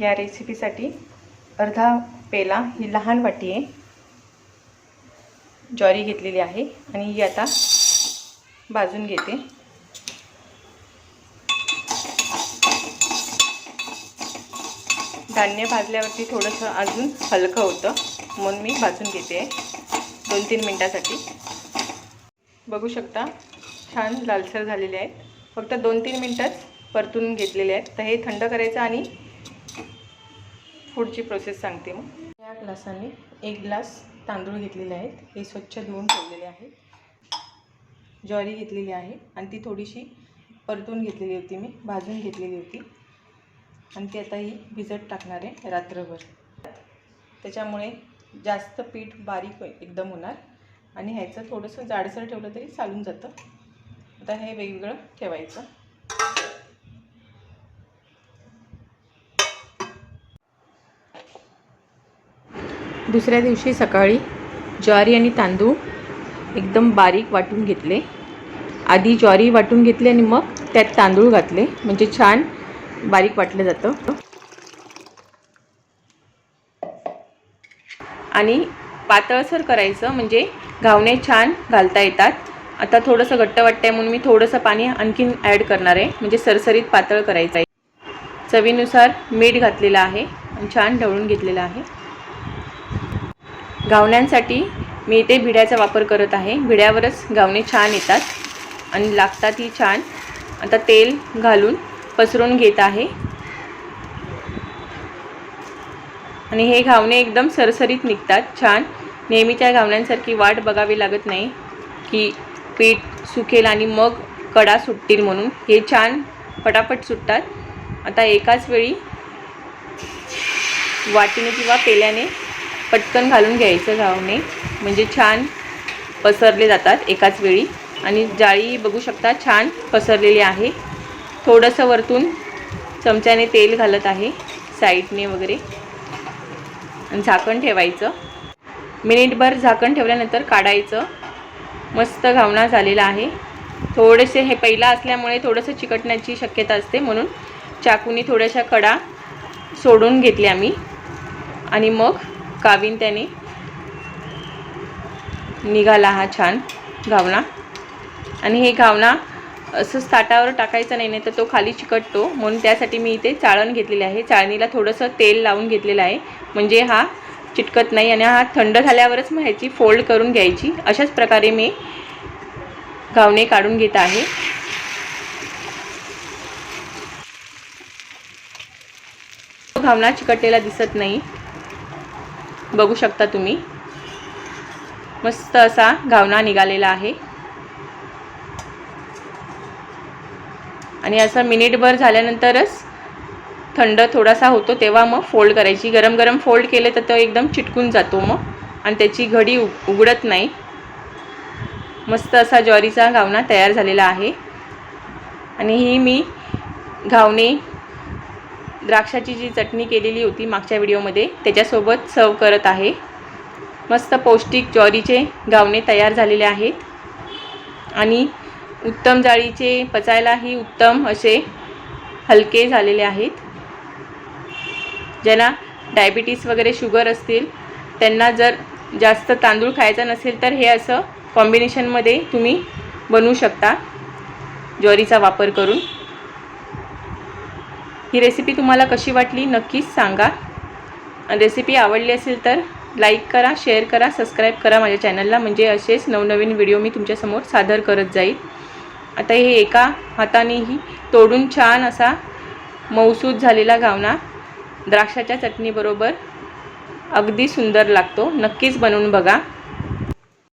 या रेसिपीसाठी अर्धा पेला ही लहान वाटी आहे. ज्वारी घेतलेली आहे आणि ही आता भाजून घेते. धान्य भाजल्यावरती थोडंसं अजून हलकं होतं म्हणून मी भाजून घेते. दोन तीन मिनटासाठी. बघू शकता छान लालसर झालेले आहेत. फक्त दोन तीन मिनटात परतून घेतलेले आहेत. तर हे थंड करायचं आणि पुढची प्रोसेस सांगते मग. या ग्लासाने एक ग्लास तांदूळ घेतलेले आहेत. हे स्वच्छ धुवून ठेवलेले आहेत ज्वारी घेतलेली आहे आणि ती थोडीशी परतून घेतलेली होती मी भाजून घेतलेली होती. आणि ती आता ही भिजत टाकणार आहे रात्रभर. त्याच्यामुळे जास्त पीठ बारीक एकदम होणार. आणि ह्याचं थोडंसं जाडसर ठेवलं तरी चालून जातं. आता हे वेगवेगळं ठेवायचं. दुसऱ्या दिवशी सकाळी ज्वारी आणि तांदूळ एकदम बारीक वाटून घेतले. आधी ज्वारी वाटून घेतली आणि मग त्यात तांदूळ घातले. म्हणजे छान बारीक वाटलं जातं. आणि पातळसर करायचं म्हणजे घावणे छान घालता येतात. आता थोडंसं घट्ट वाटतंय म्हणून मी थोडंसं पाणी आणखीन ॲड करणार आहे. म्हणजे सरसरीत पातळ करायचं आहे. चवीनुसार मीठ घातलेलं आहे आणि छान ढवळून घेतलेलं आहे. घावण्यांसाठी मी इथे भिड्याचा वापर करत आहे. भिड्यावरच घावणे छान येतात आणि लागतातही छान. आता तेल घालून पसरून घेत आहे. आणि हे घावणे एकदम सरसरीत निघतात. छान. नेहमीच्या घावण्यांसारखी वाट बघावी लागत नाही की पीठ सुकेल आणि मग कडा सुटतील म्हणून. हे छान पटापट सुटतात. आता एकाच वेळी वाटीने किंवा पेल्याने पटकन घालून घ्यायचं घावणे म्हणजे छान पसरले जातात एकाच वेळी. आणि जाळी बघू शकता छान पसरलेली आहे. थोडंसं वरतून चमच्याने तेल घालत आहे साईडने वगैरे. आणि झाकण ठेवायचं. मिनिटभर झाकण ठेवल्यानंतर काढायचं. मस्त घावणा झालेला आहे. थोडेसे हे पहिला असल्यामुळे थोडंसं चिकटण्याची शक्यता असते म्हणून चाकूनी थोड्याशा कडा सोडून घेतल्या मी. आणि मग कावीन त्याने. निघाला हा छान घावणा आणि हे घावणा असंच ताटावर टाकायचं नाही नाही तर तो खाली चिकटतो. म्हणून त्यासाठी मी इथे चाळण घेतलेली आहे. चाळणीला थोडंसं तेल लावून घेतलेलं आहे. म्हणजे हा चिटकत नाही आणि हा थंड झाल्यावरच मग ह्याची फोल्ड करून घ्यायची. अशाच प्रकारे मी घावणे काढून घेत आहे. घावणा चिकटलेला दिसत नाही. बघू शकता तुम्ही. मस्त असा घावणा निघालेला आहे. आणि असं मिनिटभर झाल्यानंतरच थंड थोडासा होतो तेव्हा मग फोल्ड करायची. गरम गरम फोल्ड केले तर तो एकदम चिटकून जातो मग आणि त्याची घडी उघडत नाही. मस्त असा ज्वारीचा घावणा तयार झालेला आहे. आणि ही मी घावणे द्राक्षाची जी चटणी केलेली होती मागच्या व्हिडिओमध्ये त्याच्यासोबत सर्व करत आहे. मस्त पौष्टिक ज्वारीचे गावणे तयार झालेले आहेत. आणि उत्तम जाळीचे पचायलाही उत्तम असे हलके झालेले आहेत. ज्यांना डायबिटीस वगैरे शुगर असतील त्यांना जर जास्त तांदूळ खायचा नसेल तर हे असं कॉम्बिनेशनमध्ये तुम्ही बनवू शकता ज्वारीचा वापर करून. ही रेसिपी तुम्हाला कशी वाटली नक्कीच सांगा. रेसिपी आवडली असेल तर लाईक करा शेअर करा सबस्क्राईब करा माझ्या चॅनलला म्हणजे असेच नवनवीन व्हिडिओ मी तुमच्यासमोर सादर करत जाईल. आता हे एका हातानेही तोडून छान असा मऊसूद झालेला घावना द्राक्षाच्या चटणीबरोबर अगदी सुंदर लागतो. नक्कीच बनवून बघा.